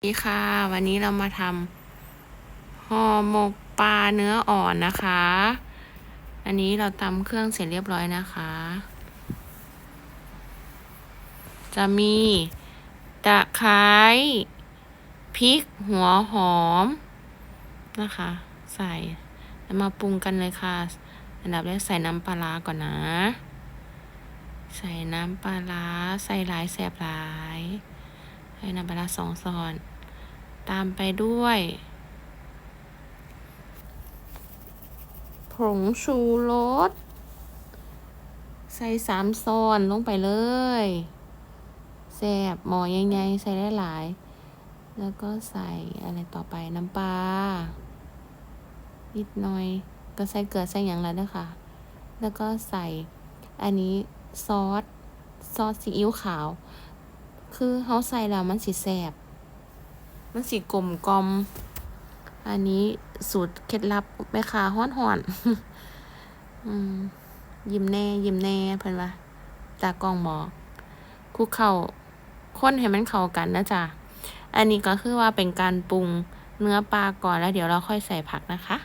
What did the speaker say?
สวัสดีค่ะวันนี้เรามาทำห่อหมกปลาเนื้ออ่อนนะคะ อันนี้เราตำเครื่องเสร็จเรียบร้อยนะคะ จะมีตะไคร้พริกหัวหอมนะคะ ใส่แล้วมาปรุงกันเลยค่ะ อันดับแรกใส่น้ำปลาร้าก่อนนะ ใส่น้ำปลาร้าใส่หลายแสบหลาย ใส่น้ำปลาสองช้อน ตามไปด้วยผงชูรสใส่สามช้อนลงไปเลยแซบหมอใหญ่ๆใส่ได้หลาย แล้วก็ใส่อะไรต่อไปน้ำปลานิดหน่อย ก็ใส่เกลือใส่อย่างละด้วยค่ะแล้วก็ใส่อันนี้ซอสซอสซีอิ๊วขาว คือเขาใส่แล้วมันสิแสบ มันสิกลมกลอม อันนี้สูตรเคล็ดลับแม่ค้าฮ้อนห่อนยิ้มแน่ ยิ้มแน่เพิ่นว่าตากล้องบอกคุกเข้าคนให้มันเข้ากันนะจ๊ะ อันนี้ก็คือว่าเป็นการปรุงเนื้อปลาก่อนแล้วเดี๋ยวเราค่อยใส่ผักนะคะ